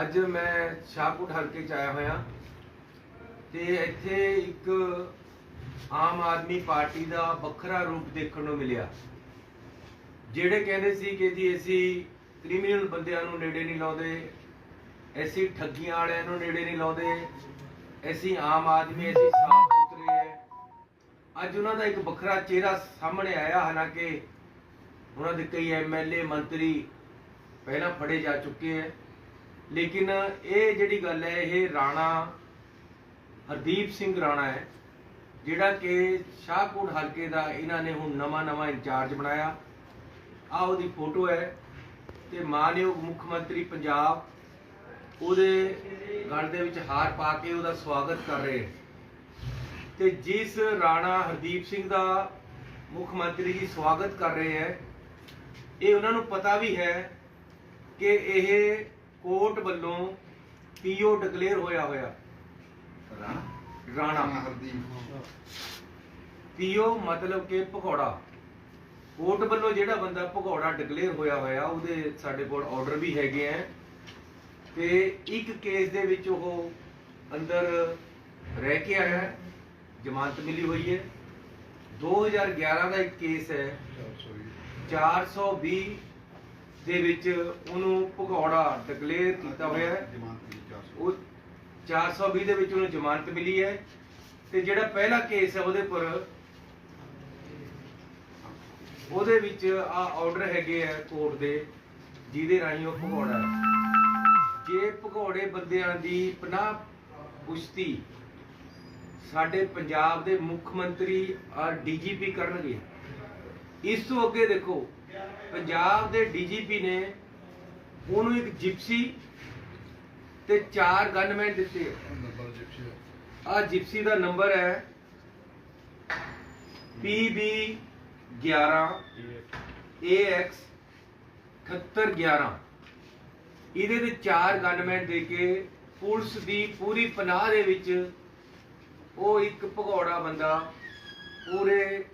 ਅੱਜ ਮੈਂ ਸ਼ਾਹਕੋਟ ਹਲਕੇ ਚ ਆਇਆ ਹੋਇਆ। ਤੇ ਇੱਥੇ ਇੱਕ ਆਮ ਆਦਮੀ ਪਾਰਟੀ ਦਾ ਵੱਖਰਾ ਰੂਪ ਦੇਖਣ ਨੂੰ ਮਿਲਿਆ। ਜਿਹੜੇ ਕਹਿੰਦੇ ਸੀ ਕਿ ਜੀ ਅਸੀਂ ਕ੍ਰਿਮੀਨਲ ਬੰਦਿਆਂ ਨੂੰ ਨੇੜੇ ਨਹੀਂ ਲਾਉਂਦੇ, ਅਸੀਂ ਠੱਗੀਆਂ ਵਾਲਿਆਂ ਨੂੰ ਨੇੜੇ ਨਹੀਂ ਲਾਉਂਦੇ, ਅਸੀਂ ਆਮ ਆਦਮੀ, ਅਸੀਂ ਸਾਫ਼ ਸੁਥਰੇ ਹੈ। ਅੱਜ ਉਹਨਾਂ ਦਾ ਇੱਕ ਵੱਖਰਾ ਚਿਹਰਾ ਸਾਹਮਣੇ ਆਇਆ, ਹਾਲਾਂਕਿ ਉਹਨਾਂ ਦੇ ਕਈ ਐਮਐਲਏ ਮੰਤਰੀ ਪਹਿਲਾਂ ਫੜੇ ਜਾ ਚੁੱਕੇ ਹੈ। ਲੇਕਿਨ ਇਹ ਜਿਹੜੀ ਗੱਲ ਹੈ, ਇਹ ਰਾਣਾ ਹਰਦੀਪ ਸਿੰਘ ਰਾਣਾ ਹੈ, ਜਿਹੜਾ ਕਿ ਸ਼ਾਹਕੋਟ ਹਲਕੇ ਦਾ ਇਹਨਾਂ ਨੇ ਹੁਣ ਨਵਾਂ ਨਵਾਂ ਇੰਚਾਰਜ ਬਣਾਇਆ। ਆ ਉਹਦੀ ਫੋਟੋ ਹੈ ਤੇ ਮਾਨਯੋਗ ਮੁੱਖ ਮੰਤਰੀ ਪੰਜਾਬ ਉਹਦੇ ਗਲ ਦੇ ਵਿੱਚ ਹਾਰ ਪਾ ਕੇ ਉਹਦਾ ਸਵਾਗਤ ਕਰ ਰਹੇ ਹੈ ਤੇ ਜਿਸ ਰਾਣਾ ਹਰਦੀਪ ਸਿੰਘ ਦਾ ਮੁੱਖ ਮੰਤਰੀ ਜੀ ਸਵਾਗਤ ਕਰ ਰਹੇ ਹੈ, ਇਹ ਉਹਨਾਂ ਨੂੰ ਪਤਾ ਵੀ ਹੈ ਕਿ ਇਹ ਕੋਰਟ ਵੱਲੋਂ ਪੀਓ ਡਿਕਲੇਅਰ ਹੋਇਆ ਹੋਇਆ। ਰਾਣਾ? ਪੀਓ ਮਤਲਬ ਕਿ ਭਗੌੜਾ। ਕੋਰਟ ਵੱਲੋਂ ਜਿਹੜਾ ਬੰਦਾ ਭਗੌੜਾ ਡਿਕਲੇਅਰ ਹੋਇਆ ਹੋਇਆ ਉਹਦੇ ਸਾਡੇ ਕੋਲ ਆਰਡਰ ਵੀ ਹੈਗੇ ਆ। ਤੇ ਇੱਕ ਕੇਸ ਦੇ ਵਿੱਚ ਉਹ ਅੰਦਰ ਰਹਿ ਕੇ ਆਇਆ ਹੈ ਜ਼ਮਾਨਤ ਮਿਲੀ ਹੋਈ ਹੈ। 2011 ਦਾ ਇੱਕ ਕੇਸ ਹੈ। 420 ਦੇ ਵਿੱਚ ਉਹਨੂੰ ਭਗੌੜਾ ਡਿਕਲੇਅਰ ਕੀਤਾ ਹੋਇਆ ਹੈ। ਉਹ 420 ਦੇ ਵਿੱਚ ਉਹਨੂੰ ਜ਼ਮਾਨਤ ਮਿਲੀ ਹੈ ਤੇ ਜਿਹੜਾ ਪਹਿਲਾ ਕੇਸ ਹੈ ਉਹਦੇ ਪਰ ਉਹਦੇ ਵਿੱਚ ਆ ਆਰਡਰ ਹੈਗੇ ਆ ਕੋਰਟ ਦੇ, ਜਿਹਦੇ ਰਾਹੀਂ ਉਹ ਭਗੌੜਾ ਜੇ ਭਗੌੜੇ ਬੰਦਿਆਂ ਦੀ ਪਨਾਹ ਪੁਸ਼ਤੀ ਸਾਡੇ ਪੰਜਾਬ ਦੇ ਮੁੱਖ ਮੰਤਰੀ ਔਰ ਡੀਜੀਪੀ ਕਰਨਗੇ ਇਸ ਤੋਂ ਅੱਗੇ ਦੇਖੋ, ਪੰਜਾਬ ਦੇ ਡੀਜੀਪੀ ਨੇ ਉਹਨੂੰ ਇੱਕ ਜਿਪਸੀ ਤੇ ਚਾਰ ਗਨਮੈਨ ਦਿੱਤੇ ਆ। ਜਿਪਸੀ ਦਾ ਨੰਬਰ ਹੈ PB 11 AX 7811 ਇਹਦੇ ਤੇ ਚਾਰ ਗਨਮੈਨ ਦੇ ਕੇ ਪੁਲਿਸ ਦੀ ਪੂਰੀ ਪਨਾਹ ਦੇ ਵਿੱਚ ਉਹ ਇੱਕ ਭਗੌੜਾ ਬੰਦਾ ਪੂਰੇ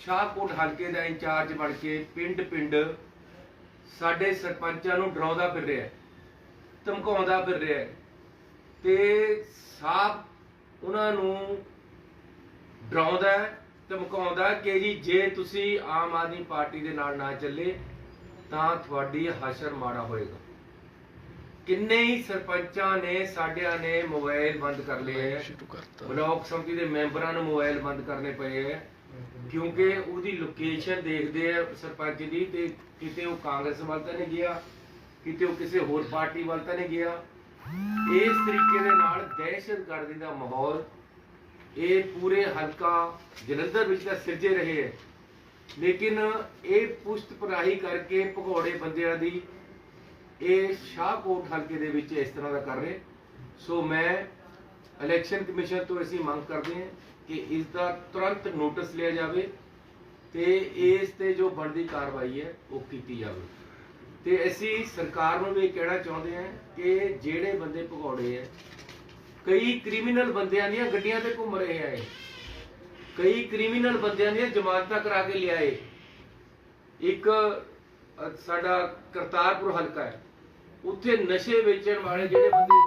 ਸ਼ਾਹਕੋਟ ਹਲਕੇ ਦਾ ਇੰਚਾਰਜ ਬਣ ਕੇ ਪਿੰਡ ਪਿੰਡ ਸਾਡੇ ਸਰਪੰਚਾਂ ਨੂੰ ਡਰਾਉਂਦਾ ਫਿਰ ਰਿਹਾ ਹੈ ਧਮਕਾਉਂਦਾ ਫਿਰ ਰਿਹਾ ਹੈ ਤੇ ਸਾਫ਼ ਉਹਨਾਂ ਨੂੰ ਡਰਾਉਂਦਾ ਧਮਕਾਉਂਦਾ ਕਿ ਜੀ ਜੇ ਤੁਸੀਂ ਆਮ ਆਦਮੀ ਪਾਰਟੀ ਦੇ ਨਾਲ ਨਾ ਚੱਲੇ ਤਾਂ ਤੁਹਾਡੀ ਹਸ਼ਰ ਮਾੜਾ ਹੋਏਗਾ। ਕਿੰਨੇ ਹੀ ਸਰਪੰਚਾਂ ਨੇ ਸਾਡਿਆਂ ਨੇ ਮੋਬਾਈਲ ਬੰਦ ਕਰ ਲਏ ਬਲਾਕ ਸੰਮਤੀ ਦੇ ਮੈਂਬਰਾਂ ਨੂੰ ਮੋਬਾਈਲ ਬੰਦ ਕਰਨੇ ਪਏ ਹੈ। ਕਿਉਂਕਿ ਉਹਦੀ ਲੋਕੇਸ਼ਨ ਦੇਖਦੇ ਆ ਸਰਪੰਚ ਦੀ ਤੇ ਕਿਤੇ ਉਹ ਕਾਂਗਰਸ ਵੱਲ ਤਾਂ ਨਹੀਂ ਗਿਆ, ਕਿਤੇ ਉਹ ਕਿਸੇ ਹੋਰ ਪਾਰਟੀ ਵੱਲ ਤਾਂ ਨਹੀਂ ਗਿਆ। ਇਸ ਤਰੀਕੇ ਦੇ ਨਾਲ ਦਹਿਸ਼ਤਗਰਦੀ ਦਾ ਮਾਹੌਲ, ਇਹ ਪੂਰੇ ਹਲਕਾ ਜਲੰਧਰ ਵਿੱਚ ਤਾਂ ਸਿਰਜੇ ਰਹੇ ਹੈ ਲੇਕਿਨ ਇਹ ਪੁਸ਼ਤ ਪਰਾਹੀ ਕਰਕੇ ਭਗੌੜੇ ਬੰਦਿਆਂ ਦੀ ਇਹ ਸ਼ਾਹਕੋਟ ਹਲਕੇ ਦੇ ਵਿੱਚ ਇਸ ਤਰ੍ਹਾਂ ਦਾ ਕਰ ਰਹੇ। ਸੋ ਮੈਂ ਇਲੈਕਸ਼ਨ ਕਮਿਸ਼ਨ ਤੋਂ ਅਸੀਂ ਮੰਗ ਕਰਦੇ ਹਾਂ। ਕਿ ਇਸ ਦਾ ਤੁਰੰਤ ਨੋਟਿਸ ਲਿਆ ਜਾਵੇ ਤੇ ਇਸ ਤੇ ਜੋ ਬਣਦੀ ਕਾਰਵਾਈ ਹੈ, ਉਹ ਕੀਤੀ ਜਾਵੇ। ਤੇ ਅਸੀਂ ਸਰਕਾਰ ਨੂੰ ਵੀ ਕਹਿਣਾ ਚਾਹੁੰਦੇ ਹਾਂ ਕਿ ਜਿਹੜੇ ਬੰਦੇ ਭਗੌੜੇ ਹੈ, ਕਈ ਕ੍ਰਿਮੀਨਲ ਬੰਦਿਆਂ ਦੀਆਂ ਗੱਡੀਆਂ ਤੇ ਘੁੰਮ ਰਹੇ ਆ ਕਈ ਕ੍ਰਿਮੀਨਲ ਬੰਦਿਆਂ ਦੀਆਂ ਜ਼ਮਾਨਤਾਂ ਕਰਾ ਕੇ ਲਿਆਏ। ਇੱਕ ਸਾਡਾ ਕਰਤਾਰਪੁਰ ਹਲਕਾ ਹੈ। ਉੱਥੇ ਨਸ਼ੇ ਵੇਚਣ ਵਾਲੇ ਜਿਹੜੇ ਬੰਦੇ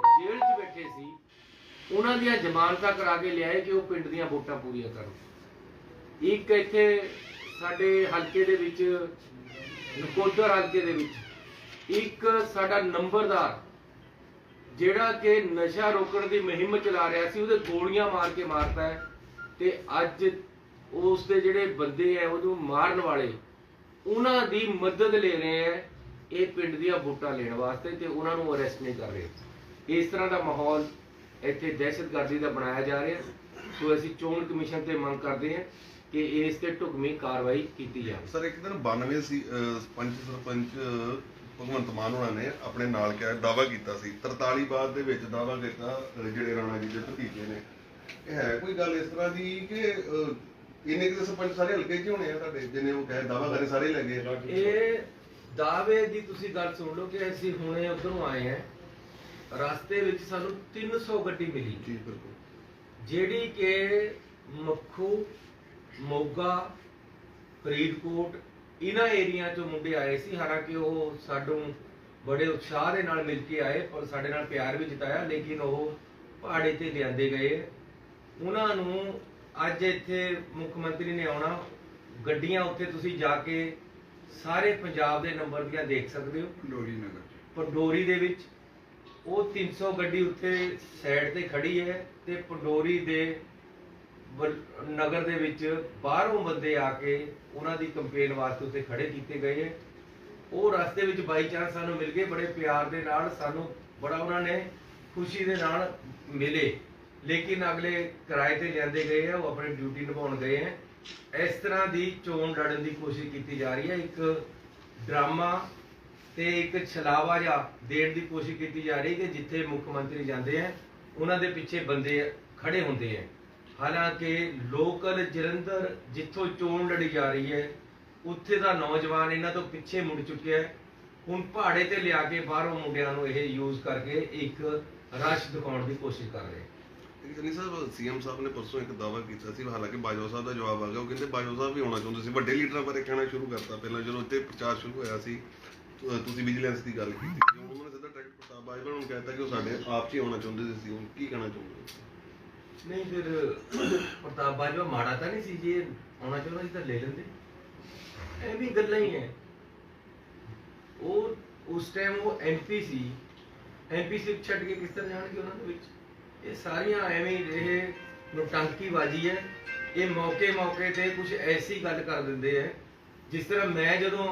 ਉਹਨਾਂ ਦੀਆਂ ਜ਼ਮਾਨਤਾਂ ਕਰਾ ਕੇ ਲਿਆਏ ਕਿ ਉਹ ਪਿੰਡ ਦੀਆਂ ਵੋਟਾਂ ਪੂਰੀਆਂ ਕਰਨ। ਇੱਕ ਇੱਥੇ ਸਾਡੇ ਹਲਕੇ ਦੇ ਵਿੱਚ, ਨਕੋਦਰ ਹਲਕੇ ਦੇ ਵਿੱਚ, ਇੱਕ ਸਾਡਾ ਨੰਬਰਦਾਰ, ਜਿਹੜਾ ਕਿ ਨਸ਼ਾ ਰੋਕਣ ਦੀ ਮੁਹਿੰਮ ਚਲਾ ਰਿਹਾ ਸੀ, ਉਹਦੇ ਗੋਲੀਆਂ ਮਾਰ ਕੇ ਮਾਰਤਾ ਹੈ ਤੇ ਅੱਜ ਉਸ ਦੇ ਜਿਹੜੇ ਬੰਦੇ ਐ ਉਹਨੂੰ ਮਾਰਨ ਵਾਲੇ, ਉਹਨਾਂ ਦੀ ਮਦਦ ਲੈ ਰਹੇ ਐ ਇਹ ਪਿੰਡ ਦੀਆਂ ਵੋਟਾਂ ਲੈਣ ਵਾਸਤੇ ਤੇ ਉਹਨਾਂ ਨੂੰ ਅਰੈਸਟ ਨਹੀਂ ਕਰ ਰਹੇ। ਇਸ ਤਰ੍ਹਾਂ ਦਾ ਮਾਹੌਲ ਇੱਥੇ ਦਹਿਸ਼ਤਗਰਦੀ ਦਾ ਬਣਾਇਆ ਜਾ ਰਿਹਾ। ਸੋ ਅਸੀਂ ਚੋਣ ਕਮਿਸ਼ਨ ਤੇ ਮੰਗ ਕਰਦੇ ਹਾਂ ਕਿ ਇਸ ਤੇ ਢੁਕਵੀਂ ਕਾਰਵਾਈ ਕੀਤੀ ਜਾਵੇ। ਸਰ ਇੱਕ ਦਿਨ 92 ਸੀ ਪੰਚ ਸਰਪੰਚ ਭਗਵੰਤ ਮਾਨ ਹੋਣਾ ਨੇ ਆਪਣੇ ਨਾਲ ਕਿਹਾ ਦਾਵਾ ਕੀਤਾ ਸੀ। 43 ਬਾਅਦ ਦੇ ਵਿੱਚ ਦਾਵਾ ਕੀਤਾ ਜਿਹੜੇ ਰਾਣਾ ਜੀ ਦੇ ਭਤੀਜੇ ਨੇ। ਇਹ ਹੈ ਕੋਈ ਗੱਲ ਇਸ ਤਰ੍ਹਾਂ ਦੀ ਕਿ ਇੰਨੇ ਕਿ ਸਰਪੰਚ ਸਾਰੇ ਹਲਕੇ 'ਚ ਹੋਣੇ ਆ ਤੁਹਾਡੇ ਜਿੰਨੇ ਉਹ ਕਹੇ ਦਾਵਾ ਕਰੇ ਸਾਰੇ ਲੱਗੇ ਆ। ਇਹ ਦਾਅਵੇ ਦੀ ਤੁਸੀਂ ਗੱਲ ਸੁਣ ਲਓ ਕਿ ਅਸੀਂ ਹੁਣੇ ਉਧਰੋਂ ਆਏ ਹਾਂ। ਰਸਤੇ ਵਿੱਚ ਸਾਨੂੰ 300 ਗੱਡੀ ਮਿਲੀ। ਜੀ ਬਿਲਕੁਲ। ਜਿਹੜੀ ਕਿ ਮੱਖੂ ਮੋਗਾ ਫਰੀਦਕੋਟ ਇਹਨਾਂ ਏਰੀਆ ਚੋਂ ਮੁੰਡੇ ਆਏ ਸੀ। ਹਾਲਾਂਕਿ ਉਹ ਸਾਨੂੰ ਬੜੇ ਉਤਸ਼ਾਹ ਦੇ ਨਾਲ ਮਿਲ ਕੇ ਆਏ ਪਰ ਸਾਡੇ ਨਾਲ ਪਿਆਰ ਵੀ ਜਤਾਇਆ ਲੇਕਿਨ ਉਹ ਪਹਾੜੇ ਤੇ ਲਿਆਂਦੇ ਗਏ। ਉਹਨਾਂ ਨੂੰ ਅੱਜ ਇੱਥੇ ਮੁੱਖ ਮੰਤਰੀ ਨੇ ਆਉਣਾ। ਗੱਡੀਆਂ ਉੱਥੇ ਤੁਸੀਂ ਜਾ ਕੇ ਸਾਰੇ ਪੰਜਾਬ ਦੇ ਨੰਬਰ ਦੀਆਂ ਦੇਖ ਸਕਦੇ ਹੋ। ਲੋਰੀ ਨਗਰ ਪੰਡੋਰੀ ਦੇ ਵਿੱਚ ਉਹ 300 ਗੱਡੀ ਉੱਥੇ ਸਾਈਡ ਤੇ ਖੜੀ ਹੈ ਤੇ ਪੰਡੋਰੀ ਦੇ ਨਗਰ ਦੇ ਵਿੱਚ ਬਾਹਰੋਂ ਬੰਦੇ ਆ ਕੇ ਉਹਨਾਂ ਦੀ ਕੰਪੇਨ ਵਾਸਤੇ ਉੱਥੇ ਖੜੇ ਕੀਤੇ ਗਏ ਹੈ। ਉਹ ਰਸਤੇ ਵਿੱਚ ਬਾਈ ਚਾਂਸ ਸਾਨੂੰ ਮਿਲ ਗਏ, ਬੜੇ ਪਿਆਰ ਦੇ ਨਾਲ ਸਾਨੂੰ ਬੜਾ ਉਹਨਾਂ ਨੇ ਖੁਸ਼ੀ ਦੇ ਨਾਲ ਮਿਲੇ। ਲੇਕਿਨ ਅਗਲੇ ਕਿਰਾਏ ਤੇ ਲਿਆਂਦੇ ਗਏ ਆ ਉਹ ਆਪਣੀ ਡਿਊਟੀ ਨਿਭਾਉਣ ਗਏ ਹੈ। ਇਸ ਤਰ੍ਹਾਂ ਦੀ ਚੋਣ ਲੜਨ ਦੀ ਕੋਸ਼ਿਸ਼ ਕੀਤੀ ਜਾ ਰਹੀ ਹੈ। ਇੱਕ ਡਰਾਮਾ ਤੇ ਇੱਕ ਛਲਾਵਾ ਜਿਹਾ ਦੇਣ ਦੀ ਕੋਸ਼ਿਸ਼ ਕੀਤੀ ਜਾ ਰਹੀ ਕਿ ਜਿੱਥੇ ਮੁੱਖ ਮੰਤਰੀ ਜਾਂਦੇ ਆ, ਉਹਨਾਂ ਦੇ ਪਿੱਛੇ ਬੰਦੇ ਖੜੇ ਹੁੰਦੇ ਆ। ਹਾਲਾਂਕਿ ਲੋਕਲ ਜਲੰਧਰ ਜਿੱਥੋਂ ਚੋਣ ਲੜੀ ਜਾ ਰਹੀ ਹੈ, ਉੱਥੇ ਦਾ ਨੌਜਵਾਨ ਇਹਨਾਂ ਤੋਂ ਪਿੱਛੇ ਮੁੜ ਚੁੱਕਿਆ ਹੈ। ਹੁਣ ਪਹਾੜੇ ਤੇ ਲਿਆ ਕੇ ਬਾਹਰੋਂ ਮੁੰਡਿਆਂ ਨੂੰ ਇਹ ਯੂਜ਼ ਕਰਕੇ ਇੱਕ ਰਸ਼ ਦਿਖਾਉਣ ਦੀ ਕੋਸ਼ਿਸ਼ ਕਰ ਰਹੇ ਨਹੀਂ ਸਾਹਿਬ ਸੀਐਮ ਸਾਹਿਬ ਨੇ ਪਰਸੋਂ ਇੱਕ ਦਾਅਵਾ ਕੀਤਾ ਸੀ, ਹਾਲਾਂਕਿ ਬਾਜਵਾ ਸਾਹਿਬ ਦਾ ਜਵਾਬ ਆ ਗਿਆ। ਉਹ ਕਹਿੰਦੇ ਬਾਜਵਾ ਸਾਹਿਬ ਵੀ ਆਉਣਾ ਚਾਹੁੰਦੇ ਸੀ, ਵੱਡੇ ਲੀਡਰਾਂ ਬਾਰੇ ਕਹਿਣਾ ਸ਼ੁਰੂ ਕਰਤਾ। ਪਹਿਲਾਂ ਜਦੋਂ ਇੱਥੇ ਪ੍ਰਚਾਰ ਸ਼ੁਰੂ ਹੋਇਆ ਸੀ ਤੁਸੀਂ ਵਿਜੀਲੈਂਸ ਦੀ ਗੱਲ ਕੀਤੀ ਸੀ। ਉਹਨਾਂ ਨੇ ਸਿੱਧਾ ਡਾਇਰੈਕਟ ਪ੍ਰਤਾਪ ਬਾਜਵਾ ਨੂੰ ਕਹਿਤਾ ਕਿ ਉਹ ਸਾਡੇ ਆਪ 'ਚ ਹੀ ਆਉਣਾ ਚਾਹੁੰਦੇ ਸੀ ਹੁਣ ਕੀ ਕਹਿਣਾ ਚਾਹੁੰਦੇ ਨਹੀਂ, ਫਿਰ ਪ੍ਰਤਾਪ ਬਾਜਵਾ ਮਾੜਾ ਤਾਂ ਨਹੀਂ ਸੀ ਜੇ ਆਉਣਾ ਚਾਹੁੰਦਾ ਸੀ ਤਾਂ ਲੈ ਲੈਂਦੇ। ਇਹ ਵੀ ਗੱਲਾਂ ਹੀ ਹੈ। ਉਹ ਉਸ ਟਾਈਮ ਉਹ ਐਮਪੀ ਸੀ। ਐਮਪੀ ਸਿਪ ਛੱਡ ਕੇ ਕਿਸ ਤਰ੍ਹਾਂ ਜਾਣਗੇ ਉਹਨਾਂ ਦੇ ਵਿੱਚ? ਇਹ ਸਾਰੀਆਂ ਐਵੇਂ ਇਹ ਨੋਟੰਕੀ ਬਾਜੀ ਹੈ। ਇਹ ਮੌਕੇ ਮੌਕੇ ਤੇ ਕੁਝ ਐਸੀ ਗੱਲ ਕਰ ਦਿੰਦੇ ਹੈ, ਜਿਸ ਤਰ੍ਹਾਂ ਮੈਂ ਜਦੋਂ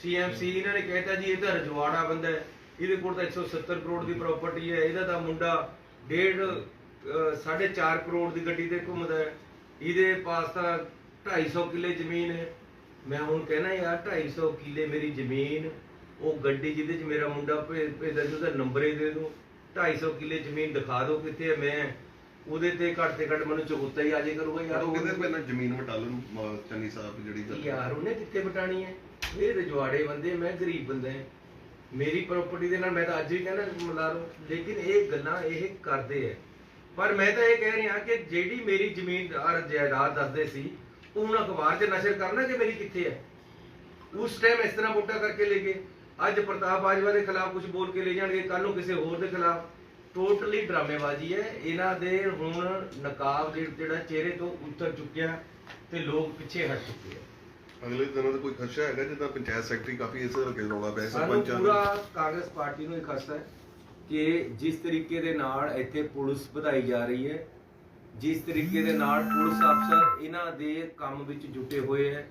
ਸੀਐਮਸੀ ਇਹਨਾਂ ਨੇ ਕਹਿਤਾ ਜੀ ਇਹ ਤਾਂ ਰਜਵਾੜਾ ਬੰਦਾ ਹੈ ਇਹਦੇ ਕੋਲ ਤਾਂ 170 ਕਰੋੜ ਦੀ ਪ੍ਰਾਪਰਟੀ ਹੈ ਇਹਦਾ ਤਾਂ ਮੁੰਡਾ ਡੇਢ ਅਹ, ਸਾਢੇ 4 ਕਰੋੜ ਦੀ ਗੱਡੀ ਤੇ ਘੁੰਮਦਾ ਹੈ। ਇਹਦੇ ਪਾਸ ਤਾਂ 250 ਕਿੱਲੇ ਜ਼ਮੀਨ ਹੈ। ਮੈਂ ਹੁਣ ਕਹਿਣਾ ਯਾਰ 250 ਕਿੱਲੇ ਮੇਰੀ ਜ਼ਮੀਨ ਉਹ ਗੱਡੀ ਜਿਹਦੇ 'ਚ ਮੇਰਾ ਮੁੰਡਾ ਭੇਜ ਭੇਜਦਾ ਜੀ ਉਹਦਾ ਨੰਬਰ ਹੀ ਦੇ ਦਿਓ। 250 ਕਿੱਲੇ ਜ਼ਮੀਨ ਦਿਖਾ ਦਿਓ ਕਿੱਥੇ ਹੈ ਮੈਂ ਉਹਦੇ ਤੇ ਘੱਟ ਤੇ ਘੱਟ ਮੈਨੂੰ ਚੁਕਤਾ ਹੀ ਆ ਜੇ ਕਰੂਗਾ ਯਾਰ। ਉਹ ਕਹਿੰਦੇ ਪਹਿਲਾਂ ਜ਼ਮੀਨ ਵਟਾਲਨ ਮ- ਚੰਨੀ ਸਾਹਿਬ ਜਿਹੜੀ ਯਾਰ ਉਹਨੇ ਕਿੱਥੇ ਬਟਾਣੀ ਹੈ? ਇਹ ਰਜਵਾੜੇ ਬੰਦੇ, ਮੈਂ ਗਰੀਬ ਬੰਦਾ ਹਾਂ। ਮੇਰੀ ਪ੍ਰਾਪਰਟੀ ਦੇ ਨਾਲ ਮੈਂ ਤਾਂ ਅੱਜ ਵੀ ਕਹਿੰਦਾ ਮਿਲਾ ਲਓ ਲੇਕਿਨ ਇਹ ਗੱਲਾਂ ਇਹ ਕਰਦੇ ਐ ਪਰ ਮੈਂ ਤਾਂ ਇਹ ਕਹਿ ਰਿਹਾ ਕਿ ਜਿਹੜੀ ਮੇਰੀ ਜ਼ਮੀਨ ਔਰ ਜਾਇਦਾਦ ਦੱਸਦੇ ਸੀ ਉਹ ਹੁਣ ਅਖਬਾਰ 'ਚ ਨਸ਼ਰ ਕਰਨਾ ਕਿ ਮੇਰੀ ਕਿੱਥੇ ਹੈ ਉਸ ਟਾਈਮ ਇਸ ਤਰ੍ਹਾਂ ਵੋਟਾਂ ਕਰਕੇ ਲੈ ਗਏ। ਅੱਜ ਪ੍ਰਤਾਪ ਬਾਜਵਾ ਦੇ ਖਿਲਾਫ ਕੁਝ ਬੋਲ ਕੇ ਲੈ ਜਾਣਗੇ ਕੱਲ ਨੂੰ ਕਿਸੇ ਹੋਰ ਦੇ ਖਿਲਾਫ। ਟੋਟਲੀ ਡਰਾਮੇਬਾਜ਼ੀ ਹੈ। ਇਹਨਾਂ ਦੇ ਹੁਣ ਨਕਾਬ ਜਿਹੜਾ ਚਿਹਰੇ ਤੋਂ ਉਤਰ ਚੁੱਕਿਆ ਤੇ ਲੋਕ ਪਿੱਛੇ ਹਟ ਚੁੱਕੇ ਆ। ਅਗਲੇ ਦਿਨਾਂ ਦਾ ਕੋਈ ਖਦਸ਼ਾ ਹੈਗਾ ਜਿੱਦਾਂ ਪੰਚਾਇਤ ਸੈਕਟਰੀ ਕਾਫੀ ਇਸ ਰਕੇ ਰੌਲਾ ਪਿਆ ਸਾਨੂੰ ਸਰਪੰਚਾਂ ਨੂੰ? ਪੂਰਾ ਕਾਂਗਰਸ ਪਾਰਟੀ ਨੂੰ ਇਹ ਖਸਤਾ ਹੈ ਕਿ ਜਿਸ ਤਰੀਕੇ ਦੇ ਨਾਲ ਇੱਥੇ ਪੁਲਿਸ ਵਧਾਈ ਜਾ ਰਹੀ ਹੈ ਜਿਸ ਤਰੀਕੇ ਦੇ ਨਾਲ ਪੁਲਿਸ ਅਫਸਰ ਇਹਨਾਂ ਦੇ ਕੰਮ ਵਿੱਚ ਜੁਟੇ ਹੋਏ ਹੈ।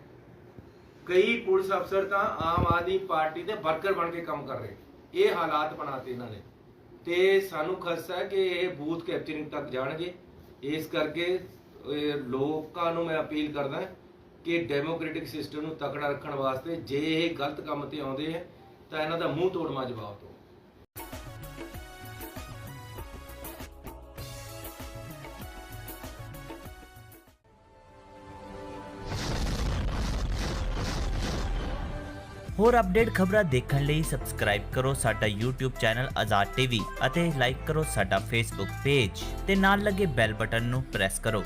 ਕਈ ਪੁਲਿਸ ਅਫਸਰ ਤਾਂ ਆਮ ਆਦਮੀ ਪਾਰਟੀ ਦੇ ਵਰਕਰ ਬਣ ਕੇ ਕੰਮ ਕਰ ਰਹੇ ਇਹ ਹਾਲਾਤ ਬਣਾਤੇ ਇਹਨਾਂ ਨੇ। ਤੇ ਸਾਨੂੰ ਖਸਤਾ ਹੈ ਕਿ ਇਹ ਬੂਥ ਕੈਪਚਰਿੰਗ ਤੱਕ ਜਾਣਗੇ। ਇਸ ਕਰਕੇ ਇਹ ਲੋਕਾਂ ਨੂੰ ਮੈਂ ਅਪੀਲ ਕਰਦਾ ਕਿ ਡੈਮੋਕ੍ਰੈਟਿਕ ਸਿਸਟਮ ਨੂੰ ਤਕੜਾ ਰੱਖਣ ਵਾਸਤੇ ਜੇ ਇਹ ਗਲਤ ਕੰਮ ਤੇ ਆਉਂਦੇ ਹੈ ਤਾਂ ਇਹਨਾਂ ਦਾ ਮੂੰਹ ਤੋੜਮਾ ਜਵਾਬ ਦਿਓ। ਹੋਰ ਅਪਡੇਟ ਖਬਰਾਂ ਦੇਖਣ ਲਈ ਸਬਸਕ੍ਰਾਈਬ ਕਰੋ ਸਾਡਾ YouTube ਚੈਨਲ ਆਜ਼ਾਦ ਟੀਵੀ ਅਤੇ ਲਾਈਕ ਕਰੋ ਸਾਡਾ Facebook ਪੇਜ ਤੇ ਨਾਲ ਲੱਗੇ ਬੈਲ ਬਟਨ ਨੂੰ ਪ੍ਰੈਸ ਕਰੋ।